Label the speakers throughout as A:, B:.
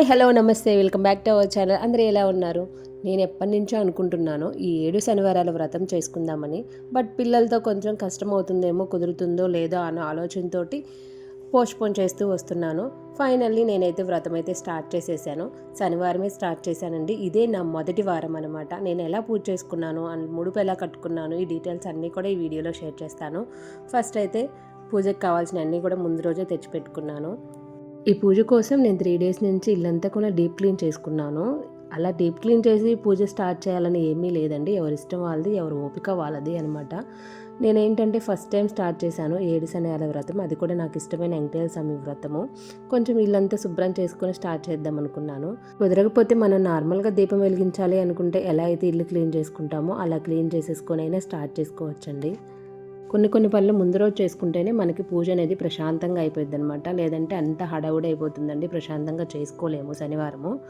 A: Hi hello నమస్తే welcome back to our channel. అందరూ ఎలా ఉన్నారు? నేను ఎప్పటి నుంచో అనుకుంటున్నాను ఈ ఏడు శనివారాల వ్రతం చేసుకుందామని. బట్ పిల్లలతో కొంచెం కష్టం అవుతుందేమో కుదురుతుందో లేదో అన్న ఆలోచనతో పోస్ట్పోన్ చేస్తూ వస్తున్నాను. ఫైనల్లీ నేనైతే వ్రతం అయితే స్టార్ట్ చేసేసాను. శనివారమే స్టార్ట్ చేశానండి. ఇదే నా మొదటి వారం అనమాట నేను ఎలా పూజ చేసుకున్నాను అండ్ ముడుపు ఎలా కట్టుకున్నాను ఈ డీటెయిల్స్ అన్నీ కూడా ఈ వీడియోలో షేర్ చేస్తాను. ఫస్ట్ అయితే పూజకి కావాల్సిన అన్నీ కూడా ముందు రోజే తెచ్చిపెట్టుకున్నాను. ఈ పూజ కోసం నేను త్రీ డేస్ నుంచి ఇల్లంతా కూడా డీప్ క్లీన్ చేసుకున్నాను. అలా డీప్ క్లీన్ చేసి పూజ స్టార్ట్ చేయాలని ఏమీ లేదండి. ఎవరి ఇష్టం వాళ్ళది ఎవరి ఓపిక వాళ్ళది అనమాట నేనేంటంటే ఫస్ట్ టైం స్టార్ట్ చేశాను ఏడు శనివార వ్రతం. అది కూడా నాకు ఇష్టమైన వెంకటేశ్వర స్వామి వ్రతము. కొంచెం ఇల్లంతా శుభ్రం చేసుకుని స్టార్ట్ చేద్దాం అనుకున్నాను. కుదరకపోతే మనం నార్మల్గా దీపం వెలిగించాలి అనుకుంటే ఎలా అయితే ఇల్లు క్లీన్ చేసుకుంటామో అలా క్లీన్ చేసేసుకొని అయినా స్టార్ట్ చేసుకోవచ్చండి. కొన్ని కొన్ని పనులు ముందు రోజు చేసుకుంటేనే మనకి పూజ అనేది ప్రశాంతంగా అయిపోద్ది అనమాట లేదంటే అంత హడావుడి అయిపోతుందండి ప్రశాంతంగా చేసుకోలేము శనివారము.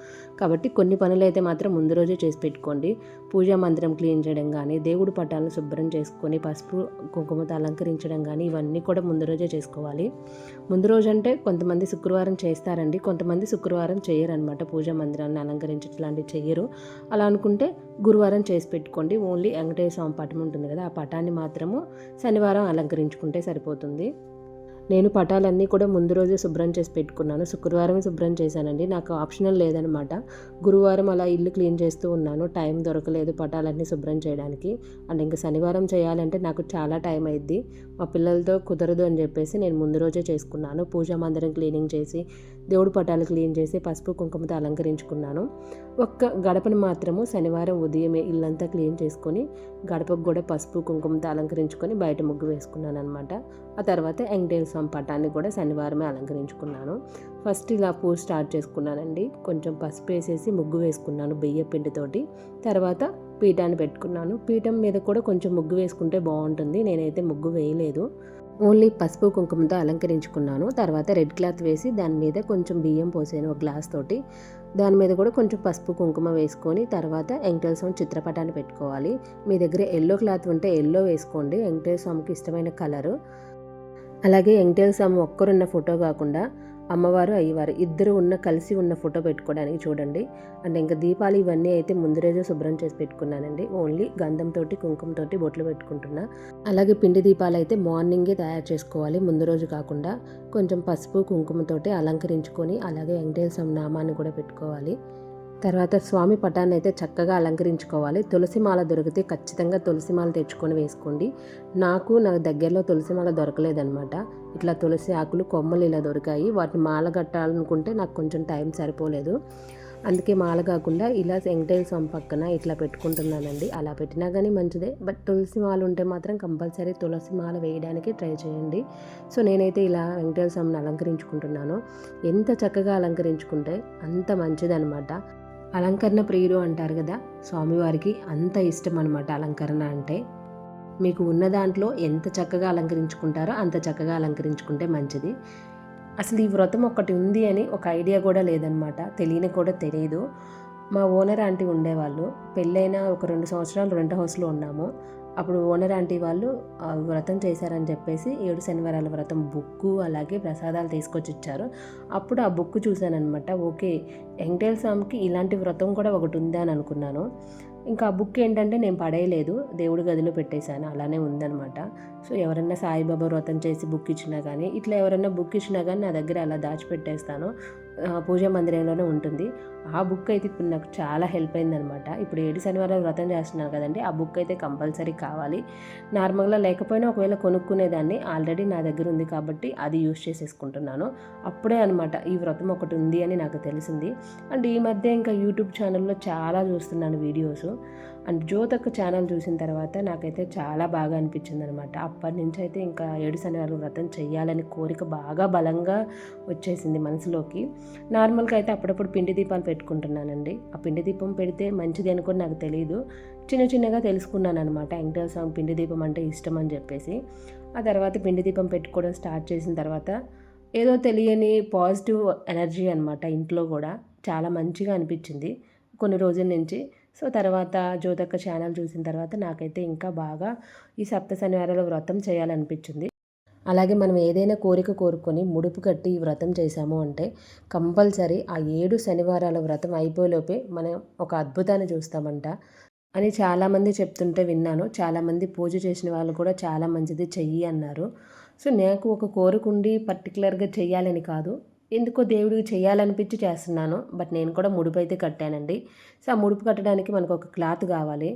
A: కాబట్టి కొన్ని పనులు అయితే మాత్రం ముందు రోజే చేసి పెట్టుకోండి. పూజా మందిరం క్లీన్ చేయడం కానీ దేవుడు పటాలను శుభ్రం చేసుకొని పసుపు కుంకుమతో అలంకరించడం కానీ ఇవన్నీ కూడా ముందు రోజే చేసుకోవాలి. ముందు రోజు అంటే కొంతమంది శుక్రవారం చేస్తారండి. కొంతమంది శుక్రవారం చేయరనమాట పూజా మందిరాన్ని అలంకరించట్లాంటివి చేయరు చెయ్యరు. అలా అనుకుంటే గురువారం చేసి పెట్టుకోండి. ఓన్లీ వెంకటేశ్వర స్వామి పటం ఉంటుంది కదా ఆ పటాన్ని మాత్రము శనివారం అలంకరించుకుంటే సరిపోతుంది. నేను పటాలన్నీ కూడా ముందు రోజే శుభ్రం చేసి పెట్టుకున్నాను. శుక్రవారం శుభ్రం చేశానండి. నాకు ఆప్షనల్ లేదనమాట గురువారం అలా ఇల్లు క్లీన్ చేస్తూ ఉన్నాను. టైం దొరకలేదు పటాలన్నీ శుభ్రం చేయడానికి. అండ్ ఇంకా శనివారం చేయాలంటే నాకు చాలా టైం అయింది మా పిల్లలతో కుదరదు అని చెప్పేసి నేను ముందు రోజే చేసుకున్నాను. పూజా మందిరం క్లీనింగ్ చేసి దేవుడు పటాలు క్లీన్ చేసి పసుపు కుంకుమతో అలంకరించుకున్నాను. ఒక్క గడపను మాత్రము శనివారం ఉదయమే ఇల్లంతా క్లీన్ చేసుకొని గడపకు కూడా పసుపు కుంకుమతో అలంకరించుకొని బయట ముగ్గు వేసుకున్నాను అనమాట ఆ తర్వాత వెంకటేశ్వర స్వామి పటాన్ని కూడా శనివారమే అలంకరించుకున్నాను. ఫస్ట్ ఇలా పూజ స్టార్ట్ చేసుకున్నానండి. కొంచెం పసుపు వేసేసి ముగ్గు వేసుకున్నాను బియ్య పిండితోటి. తర్వాత పీఠాన్ని పెట్టుకున్నాను. పీఠం మీద కూడా కొంచెం ముగ్గు వేసుకుంటే బాగుంటుంది. నేనైతే ముగ్గు వేయలేదు. ఓన్లీ పసుపు కుంకుమతో అలంకరించుకున్నాను. తర్వాత రెడ్ క్లాత్ వేసి దాని మీద కొంచెం బియ్యం పోసాను ఒక గ్లాస్ తోటి. దాని మీద కూడా కొంచెం పసుపు కుంకుమ వేసుకొని తర్వాత వెంకటేశ్వర స్వామి చిత్రపటాన్ని పెట్టుకోవాలి. మీ దగ్గర ఎల్లో క్లాత్ ఉంటే ఎల్లో వేసుకోండి. వెంకటేశ్వర స్వామికి ఇష్టమైన కలరు. అలాగే వెంకటేశ్వర స్వామి ఒక్కరున్న ఫోటో కాకుండా అమ్మవారు అయ్యవారు ఇద్దరు ఉన్న కలిసి ఉన్న ఫోటో పెట్టుకోవడానికి చూడండి. అండ్ ఇంకా దీపాలు ఇవన్నీ అయితే ముందు రోజు శుభ్రం చేసి పెట్టుకున్నానండి. ఓన్లీ గంధంతో కుంకుమతోటి బొట్లు పెట్టుకుంటున్నా. అలాగే పిండి దీపాలు అయితే మార్నింగే తయారు చేసుకోవాలి. ముందు రోజు కాకుండా కొంచెం పసుపు కుంకుమతోటి అలంకరించుకొని అలాగే వెంకటేశ్వర నామాన్ని కూడా పెట్టుకోవాలి. తర్వాత స్వామి పటాన్ని అయితే చక్కగా అలంకరించుకోవాలి. తులసిమాల దొరికితే ఖచ్చితంగా తులసిమాల తెచ్చుకొని వేసుకోండి. నాకు నాకు దగ్గరలో తులసిమాల దొరకలేదనమాట ఇట్లా తులసి ఆకులు కొమ్మలు ఇలా దొరికాయి. వాటిని మాల కట్టాలనుకుంటే నాకు కొంచెం టైం సరిపోలేదు. అందుకే మాల కాకుండా ఇలా వెంకటేశ్వర స్వామి పక్కన ఇట్లా పెట్టుకుంటున్నానండి. అలా పెట్టినా కానీ మంచిదే. బట్ తులసి మాల ఉంటే మాత్రం కంపల్సరీ తులసి మాల వేయడానికి ట్రై చేయండి. సో నేనైతే ఇలా వెంకటేశ్వర స్వామిని అలంకరించుకుంటున్నాను. ఎంత చక్కగా అలంకరించుకుంటే అంత మంచిదనమాట అలంకరణ ప్రియులు అంటారు కదా. స్వామివారికి అంత ఇష్టం అనమాట అలంకరణ అంటే. మీకు ఉన్న దాంట్లో ఎంత చక్కగా అలంకరించుకుంటారో అంత చక్కగా అలంకరించుకుంటే మంచిది. అసలు ఈ వ్రతం ఒకటి ఉంది అని ఒక ఐడియా కూడా లేదనమాట తెలియని కూడా తెలియదు మా ఓనర్ ఆంటీ ఉండేవాళ్ళు. పెళ్ళైన ఒక రెండు సంవత్సరాలు రెంట్ హౌస్లో ఉన్నాము. అప్పుడు ఓనర్ ఆంటీ వాళ్ళు వ్రతం చేశారని చెప్పేసి ఏడు శనివారాల వ్రతం బుక్కు అలాగే ప్రసాదాలు తీసుకొచ్చి ఇచ్చారు అప్పుడు ఆ బుక్ చూశానమాట ఓకే వెంకటేల స్వామికి ఇలాంటి వ్రతం కూడా ఒకటి ఉందా అని అనుకున్నాను. ఇంకా ఆ బుక్ ఏంటంటే నేను పడేయలేదు దేవుడి గదిలో పెట్టేశాను అలానే ఉందనమాట సో ఎవరైనా సాయిబాబా వ్రతం చేసి బుక్ ఇచ్చినా కానీ ఇట్లా ఎవరైనా బుక్ ఇచ్చినా కానీ నా దగ్గర అలా దాచిపెట్టేస్తాను. పూజా మందిరంలోనే ఉంటుంది. ఆ బుక్ అయితే ఇప్పుడు నాకు చాలా హెల్ప్ అయిందనమాట. ఇప్పుడు ఏడు శనివారం వ్రతం చేస్తున్నాను కదండి ఆ బుక్ అయితే కంపల్సరీ కావాలి. నార్మల్గా లేకపోయినా ఒకవేళ కొనుక్కునేదాన్ని ఆల్రెడీ నా దగ్గర ఉంది కాబట్టి అది యూస్ చేసేసుకుంటున్నాను. అప్పుడే అనమాట ఈ వ్రతం ఒకటి ఉంది అని నాకు తెలిసింది. అండ్ ఈ మధ్య ఇంకా యూట్యూబ్ ఛానల్లో చాలా చూస్తున్నాను వీడియోస్. అండ్ జ్యోతక్క ఛానల్ చూసిన తర్వాత నాకైతే చాలా బాగా అనిపించింది అనమాట అప్పటి నుంచి అయితే ఇంకా ఏడు శనివారం వ్రతం చేయాలని కోరిక బాగా బలంగా వచ్చేసింది మనసులోకి. నార్మల్గా అయితే అప్పుడప్పుడు పిండి దీపాలు పెట్టుకుంటున్నానండి. ఆ పిండి దీపం పెడితే మంచిది అనుకుని నాకు తెలియదు చిన్న చిన్నగా తెలుసుకున్నాను అనమాట వెంకటేశ్వర స్వామి పిండి దీపం అంటే ఇష్టం అని చెప్పేసి. ఆ తర్వాత పిండి దీపం పెట్టుకోవడం స్టార్ట్ చేసిన తర్వాత ఏదో తెలియని పాజిటివ్ ఎనర్జీ అనమాట ఇంట్లో కూడా. చాలా మంచిగా అనిపించింది. కొన్ని రోజుల నుంచి సో తర్వాత జ్యోతక్క ఛానల్ చూసిన తర్వాత నాకైతే ఇంకా బాగా ఈ సప్త శనివారాల వ్రతం చేయాలనిపించింది. అలాగే మనం ఏదైనా కోరిక కోరుకొని ముడుపు కట్టి ఈ వ్రతం చేశాము అంటే కంపల్సరీ ఆ ఏడు శనివారాల వ్రతం అయిపోయేలోపే మనం ఒక అద్భుతాన్ని చూస్తామంట అని చాలామంది చెప్తుంటే విన్నాను. చాలామంది పూజ చేసిన వాళ్ళు కూడా చాలా మంచిది చెయ్యి అన్నారు. సో నాకు ఒక కోరుకుండి పర్టికులర్గా చెయ్యాలని కాదు. ఎందుకో దేవుడికి చేయాలనిపించి చేస్తున్నాను బట్ నేను కూడా ముడుపు అయితే కట్టానండి. సో ఆ ముడుపు కట్టడానికి మనకు ఒక క్లాత్ కావాలి.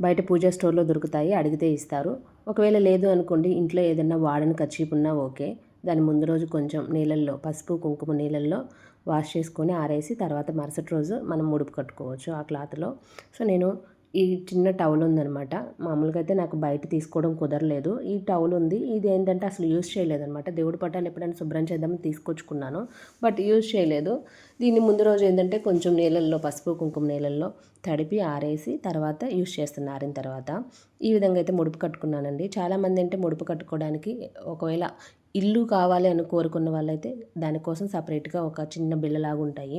A: బయట పూజా స్టోర్లో దొరుకుతాయి అడిగితే ఇస్తారు. ఒకవేళ లేదు అనుకోండి ఇంట్లో ఏదైనా వాడని కర్చీప్ ఉన్నా ఓకే. దాని ముందు రోజు కొంచెం నీళ్ళల్లో పసుపు కుంకుమ నీళ్ళల్లో వాష్ చేసుకొని ఆరేసి తర్వాత మరుసటి రోజు మనం ముడుపు కట్టుకోవచ్చు ఆ క్లాత్లో. సో నేను ఈ చిన్న టవల్ ఉందనమాట మామూలుగా అయితే నాకు బయట తీసుకోవడం కుదరలేదు. ఈ టవల్ ఉంది. ఇది ఏంటంటే అసలు యూజ్ చేయలేదనమాట దేవుడి పట్టాలు ఎప్పుడైనా శుభ్రం చేద్దామని తీసుకొచ్చుకున్నాను. బట్ యూజ్ చేయలేదు. దీన్ని ముందు రోజు ఏంటంటే కొంచెం నీళ్ళల్లో పసుపు కుంకుమ నీళ్ళల్లో తడిపి ఆరేసి తర్వాత యూజ్ చేస్తున్నా ఆరిన తర్వాత. ఈ విధంగా అయితే ముడుపు కట్టుకున్నానండి. చాలామంది అంటే ముడుపు కట్టుకోవడానికి ఒకవేళ ఇల్లు కావాలి అని కోరుకున్న వాళ్ళైతే దానికోసం సపరేట్గా ఒక చిన్న బిళ్ళలాగా ఉంటాయి.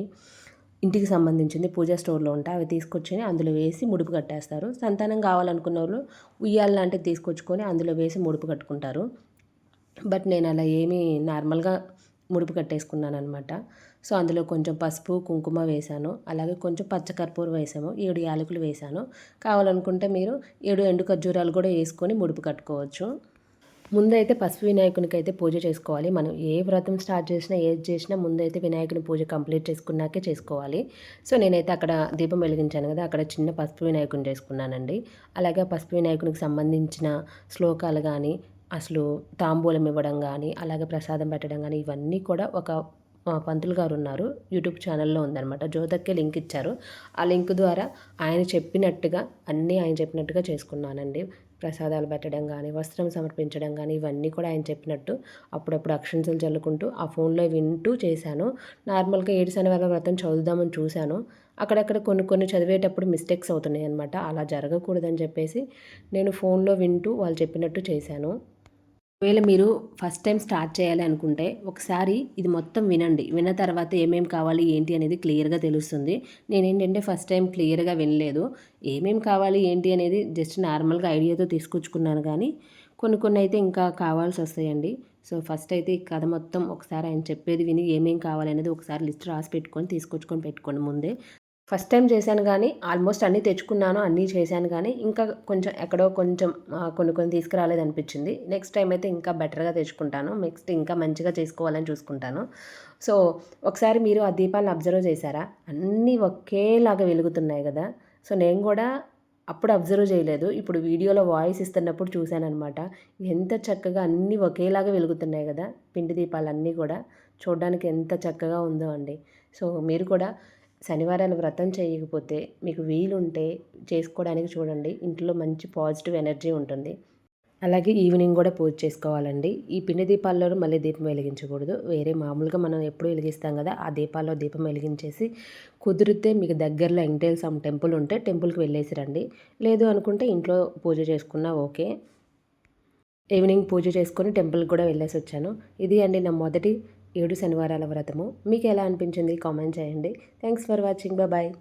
A: ఇంటికి సంబంధించింది పూజా స్టోర్లో ఉంటాయి అవి తీసుకొచ్చి అందులో వేసి ముడుపు కట్టేస్తారు. సంతానం కావాలనుకున్న వాళ్ళు ఉయ్యాల లాంటివి తీసుకొచ్చుకొని అందులో వేసి ముడుపు కట్టుకుంటారు. బట్ నేను అలా ఏమీ నార్మల్గా ముడుపు కట్టేసుకున్నాను అనమాట సో అందులో కొంచెం పసుపు కుంకుమ వేశాను. అలాగే కొంచెం పచ్చకర్పూరం వేసాము ఏడు యాలకులు వేశాను. కావాలనుకుంటే మీరు ఏడు ఎండు ఖర్జూరాలు కూడా వేసుకొని ముడుపు కట్టుకోవచ్చు. ముందైతే పసుపు వినాయకునికి అయితే పూజ చేసుకోవాలి. మనం ఏ వ్రతం స్టార్ట్ చేసినా ఏది చేసినా ముందైతే వినాయకుని పూజ కంప్లీట్ చేసుకున్నాకే చేసుకోవాలి. సో నేనైతే అక్కడ దీపం వెలిగించాను కదా అక్కడ చిన్న పసుపు వినాయకుని చేసుకున్నానండి. అలాగే పసుపు వినాయకునికి సంబంధించిన శ్లోకాలు కానీ అసలు తాంబూలం ఇవ్వడం కానీ అలాగే ప్రసాదం పెట్టడం కానీ ఇవన్నీ కూడా ఒక పంతులు గారు ఉన్నారు. యూట్యూబ్ ఛానల్లో ఉందనమాట జ్యోతక్కే లింక్ ఇచ్చారు. ఆ లింక్ ద్వారా ఆయన చెప్పినట్టుగా అన్నీ ఆయన చెప్పినట్టుగా చేసుకున్నానండి. ప్రసాదాలు పెట్టడం కానీ వస్త్రం సమర్పించడం కానీ ఇవన్నీ కూడా ఆయన చెప్పినట్టు అప్పుడప్పుడు అక్షంతలు చల్లుకుంటూ ఆ ఫోన్లో వింటూ చేశాను. నార్మల్గా ఏడు శనివారం వ్రతం చదువుదామని చూశాను. అక్కడక్కడ కొన్ని కొన్ని చదివేటప్పుడు మిస్టేక్స్ అవుతున్నాయి అనమాట అలా జరగకూడదని చెప్పేసి నేను ఫోన్లో వింటూ వాళ్ళు చెప్పినట్టు చేశాను. ఒకవేళ మీరు ఫస్ట్ టైం స్టార్ట్ చేయాలి అనుకుంటే ఒకసారి ఇది మొత్తం వినండి. విన్న తర్వాత ఏమేమి కావాలి ఏంటి అనేది క్లియర్గా తెలుస్తుంది. నేనేంటంటే ఫస్ట్ టైం క్లియర్గా వినలేదు. ఏమేమి కావాలి ఏంటి అనేది జస్ట్ నార్మల్గా ఐడియాతో తీసుకొచ్చుకున్నాను కానీ కొన్ని కొన్ని అయితే ఇంకా కావాల్సి వస్తాయండి. సో ఫస్ట్ అయితే ఈ కథ మొత్తం ఒకసారి ఆయన చెప్పేది విని ఏమేమి కావాలనేది ఒకసారి లిస్ట్ రాసి పెట్టుకొని తీసుకొచ్చుకొని పెట్టుకోండి ముందే. ఫస్ట్ టైం చేశాను కానీ ఆల్మోస్ట్ అన్నీ తెచ్చుకున్నాను అన్నీ చేశాను కానీ ఇంకా కొంచెం ఎక్కడో కొంచెం కొన్ని కొన్ని తీసుకురాలేదు అనిపించింది. నెక్స్ట్ టైం అయితే ఇంకా బెటర్గా తెచ్చుకుంటాను. నెక్స్ట్ ఇంకా మంచిగా చేసుకోవాలని చూసుకుంటాను. సో ఒకసారి మీరు ఆ దీపాలను అబ్జర్వ్ చేశారా? అన్నీ ఒకేలాగా వెలుగుతున్నాయి కదా. సో నేను కూడా అప్పుడు అబ్జర్వ్ చేయలేదు. ఇప్పుడు వీడియోలో వాయిస్ ఇస్తున్నప్పుడు చూశాను అనమాట ఎంత చక్కగా అన్నీ ఒకేలాగా వెలుగుతున్నాయి కదా. పిండి దీపాలన్నీ కూడా చూడడానికి ఎంత చక్కగా ఉందో అండి. సో మీరు కూడా శనివారాలు వ్రతం చేయకపోతే మీకు వీలుంటే చేసుకోవడానికి చూడండి. ఇంట్లో మంచి పాజిటివ్ ఎనర్జీ ఉంటుంది. అలాగే ఈవినింగ్ కూడా పూజ చేసుకోవాలండి. ఈ పిండి దీపాల్లో మళ్ళీ దీపం వెలిగించకూడదు. వేరే మామూలుగా మనం ఎప్పుడు వెలిగిస్తాం కదా ఆ దీపాల్లో దీపం వెలిగించేసి కుదిరితే మీకు దగ్గరలో ఎంటైల్ స్వామి టెంపుల్ ఉంటే టెంపుల్కి వెళ్ళేసి రండి. లేదు అనుకుంటే ఇంట్లో పూజ చేసుకున్నా ఓకే. ఈవినింగ్ పూజ చేసుకొని టెంపుల్కి కూడా వెళ్ళేసి వచ్చాను. ఇది అండి నా మొదటి ఏడు శనివారాల వ్రతము. మీకు ఎలా అనిపించింది? కామెంట్ చేయండి. Thanks for watching bye